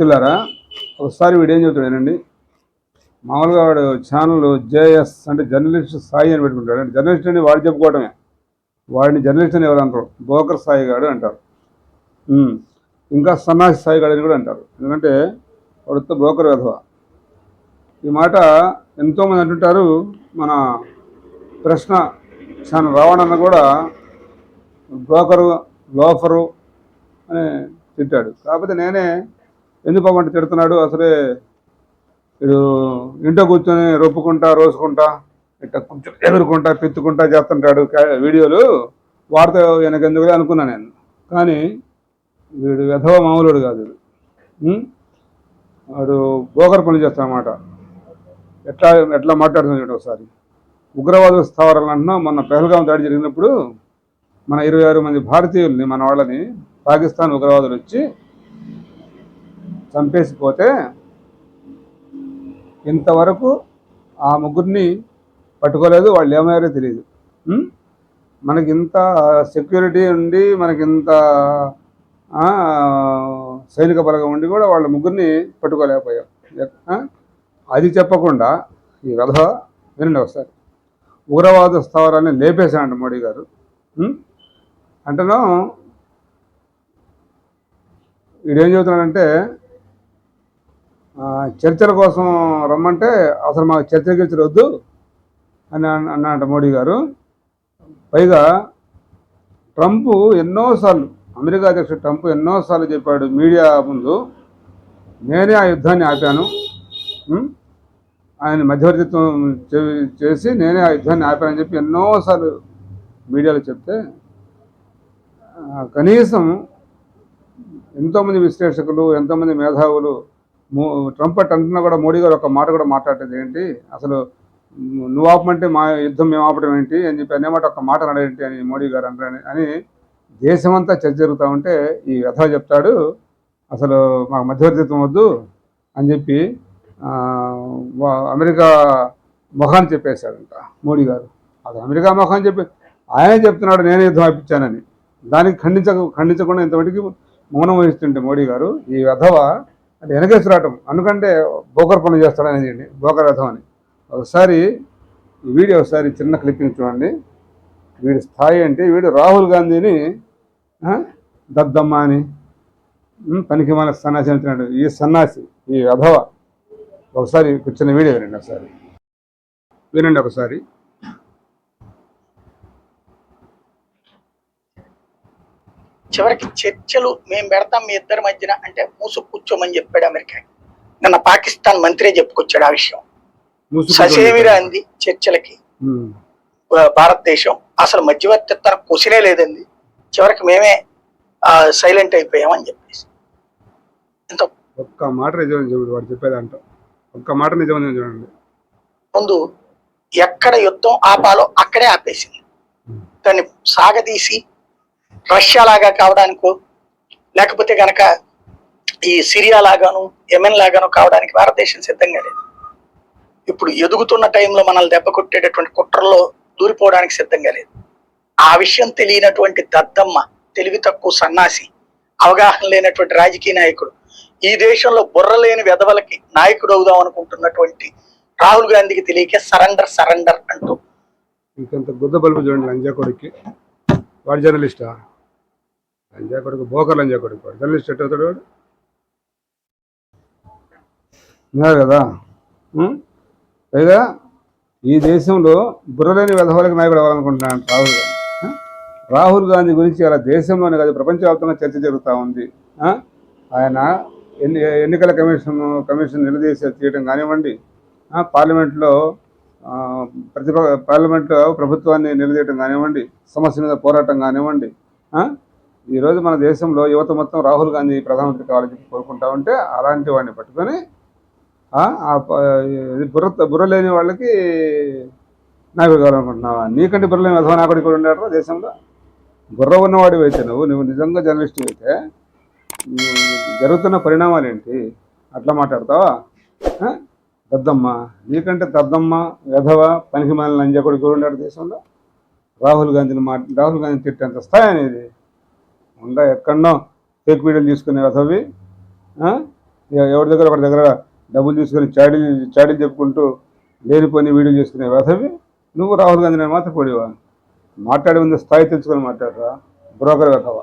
పిల్లరా ఒకసారి వీడు ఏం చెబుతాడేనండి మామూలుగా వాడు ఛానల్ జేఎస్ అంటే జర్నలిస్ట్ సాయి అని పెట్టుకుంటాడు. అంటే జర్నలిస్ట్ అని వాడు చెప్పుకోవటమే. వాడిని జర్నలిస్ట్ అని ఎవరు అంటారు? బోకర్ సాయి గాడు అంటారు. ఇంకా సన్నాసి సాయి గాడు అని కూడా అంటారు. ఎందుకంటే వాడుతో బ్రోకర్ విధవ. ఈ మాట ఎంతోమంది అంటుంటారు. మన ప్రశ్న ఛానల్ రావణన్న కూడా బ్రోకరు లోఫరు అని తిట్టాడు కాకపోతే నేనే ఎందుకు అవ్వంటే తిడుతున్నాడు? అసలే వీడు ఇంట్లో కూర్చొని రొప్పుకుంటా రోసుకుంటా ఇట్లా కూర్చొని ఎగురుకుంటా పిత్తుకుంటా చేస్తుంటాడు వీడియోలు. వార్త వెనకెందుకు అనుకున్నా నేను. కానీ వీడు వెధవ మామూలుడు కాదు వాడు. బోకర్ పనులు చేస్తాడనమాట ఎట్లా ఎట్లా మాట్లాడుతున్నాడు ఒకసారి. ఉగ్రవాద స్థావరాలు అంటున్నా మొన్న పెహల్గాం దాడి జరిగినప్పుడు మన ఇరవై ఆరు మంది భారతీయుల్ని మన వాళ్ళని పాకిస్తాన్ ఉగ్రవాదులు వచ్చి చంపేసిపోతే ఇంతవరకు ఆ ముగ్గురిని పట్టుకోలేదు వాళ్ళు ఏమయ్యారో తెలియదు మనకి ఇంత సెక్యూరిటీ ఉండి మనకి ఇంత సైనిక బలగం ఉండి కూడా వాళ్ళ ముగ్గురిని పట్టుకోలేకపోయాం. అది చెప్పకుండా ఈ కథ వినండి ఒకసారి. ఉగ్రవాద స్థావరాన్ని లేపేశాడు మోడీ గారు. అంటే అంటేనో వీడేం చెబుతున్నాడంటే చర్చల కోసం రమ్మంటే అసలు మాకు చర్చ గిర్చలు వద్దు అని అన్న- మోడీ గారు. పైగా ట్రంప్ ఎన్నోసార్లు అమెరికా అధ్యక్షుడు ట్రంప్ ఎన్నోసార్లు చెప్పాడు మీడియా ముందు నేనే ఆ యుద్ధాన్ని ఆపాను ఆయన మధ్యవర్తిత్వం చే- చేసి నేనే ఆ యుద్ధాన్ని ఆపానని చెప్పి ఎన్నోసార్లు మీడియాలో చెప్తే కనీసం ఎంతోమంది విశ్లేషకులు ఎంతోమంది మేధావులు ట్రంప్ అట్ అంటున్నా కూడా మోడీ గారు ఒక మాట కూడా మాట్లాడేది ఏంటి? అసలు ను- నువ్వు ఆపమంటే మా యుద్ధం మేము ఆపడం ఏంటి? అని చెప్పి అనేమాట ఒక మాట అనడేంటి అని మోడీ గారు అంటారని అని దేశమంతా చర్చ జరుగుతూ ఉంటే ఈ వ్యథ చెప్తాడు. అసలు మాకు మధ్యవర్తిత్వం వద్దు అని చెప్పి అమెరికా మొహాన్ని చెప్పేశాడంట మోడీ గారు. అది అమెరికా మొహాన్ని చెప్పి ఆయనే చెప్తున్నాడు నేనే యుద్ధం ఆపించానని. దానికి ఖండించ ఖండించకుండా ఇంతవరకు మౌనం వహిస్తుంటే మోడీ గారు ఈ వెధవ అంటే వెనకేసి రావటం. అందుకంటే బోకర్ పనులు చేస్తాడనేది బోకర్ రథం అని. ఒకసారి వీడియో ఒకసారి చిన్న క్లిప్పింగ్ చూడండి. వీడి స్థాయి అంటే వీడు రాహుల్ గాంధీని దద్దమ్మ అని పనికి మన సన్నాసి అంటున్నాడు. ఈ సన్నాసి ఈ అభవ. ఒకసారి చిన్న వీడియో వినండి ఒకసారి. వినండి ఒకసారి. చివరికి చర్చలు మేము పెడతాం మీ ఇద్దరి మధ్యన అంటే మూసు కూర్చోమని చెప్పాడు అమెరికా. నిన్న పాకిస్తాన్ మంత్రి చెప్పుకొచ్చాడు ఆ విషయం. ససేమిరా అంది చర్చలకి. భారతదేశం అసలు మధ్యవర్తిత్వ క్వశ్చనే లేదండి. చివరికి మేమే సైలెంట్ అయిపోయామని చెప్పేసి. ఇంత ఒక్క మాట నిజమని వాడు చెప్పేదంట ఒక్క మాట నిజమని చూడండి ముందు ఎక్కడ యుద్ధం ఆపాలో అక్కడే ఆపేసింది. దాన్ని సాగదీసి రష్యా లాగా కావడానికో లేకపోతే గనక ఈ సిరియా లాగాను యమెన్ లాగాను కావడానికి భారతదేశం సిద్ధంగా లేదు. ఇప్పుడు ఎదుగుతున్న టైంలో మనల్ని దెబ్బ కొట్టేటటువంటి కుట్రల్లో దూరిపోవడానికి సిద్ధంగా లేదు. ఆ విషయం తెలియనటువంటి దద్దమ్మ తెలివి తక్కువ సన్నాసి అవగాహన లేనటువంటి రాజకీయ నాయకుడు ఈ దేశంలో బుర్ర లేని వెధవలకి నాయకుడు అవుదాం అనుకుంటున్నటువంటి రాహుల్ గాంధీకి తెలియక సరెండర్ సరెండర్ అంటూ. ఇంకంత గుద్ద బల్బు చూడండి లంజా కొడుక్కి వాడు జర్నలిస్టా లంజా కొడుకు బోకర్ లంజా కొడుకు వాడు. జర్నలిస్ట్ ఎట్ట అవుతాడు వాడు? ఉన్నారు కదా? లేదా? పైగా ఈ దేశంలో బుర్రలేని వెధవలకు నాయకుడు అవ్వాలనుకుంటున్నాను రాహుల్. గాంధీ రాహుల్ గాంధీ గురించి అలా దేశంలోనే కాదు ప్రపంచవ్యాప్తంగా చర్చ జరుగుతూ ఉంది. ఆయన ఎన్ని ఎన్నికల కమిషన్ కమిషన్ నిలదీసి తీయడం కానివ్వండి పార్లమెంట్లో ప్రతిప పార్లమెంట్లో ప్రభుత్వాన్ని నిలదీయటం కానివ్వండి సమస్య మీద పోరాటం కానివ్వండి ఈరోజు మన దేశంలో యువత మొత్తం రాహుల్ గాంధీ ప్రధానమంత్రి కావాలని చెప్పి కోరుకుంటా ఉంటే అలాంటి వాడిని పట్టుకొని ఆ, ఇది బుర్ర బుర్ర లేని వాళ్ళకి నాయకుడు కావాలనుకుంటున్నావా? నీకంటే బుర్ర లేని అధవ నాయకుడు కూడా ఉన్నాడు దేశంలో? బుర్ర ఉన్నవాడివి అయితే నువ్వు నువ్వు నిజంగా జర్నలిస్ట్ అయితే జరుగుతున్న పరిణామాలు ఏంటి? అట్లా మాట్లాడతావా? దద్దమ్మ నీకంటే దద్దమ్మ వెధవ పనికి మాలిన లంజా కూడా ఉండేట దేశంలో? రాహుల్ గాంధీని మా రాహుల్ గాంధీని తిట్టేంత స్థాయి అనేది ఉందా ఎక్కడనో ఫేక్ వీడియోలు తీసుకునే వెధవి ఎవరి దగ్గర ఒకరి దగ్గర డబ్బులు తీసుకొని చాడీలు చాడీలు చెప్పుకుంటూ లేనిపోయిన వీడియో చేసుకునే వ్యసవి నువ్వు రాహుల్ గాంధీ నేను మాత్రం పొడివా? మాట్లాడే ముందు స్థాయి తెలుసుకొని మాట్లాడరా? బ్రోకర్ వ్యసవా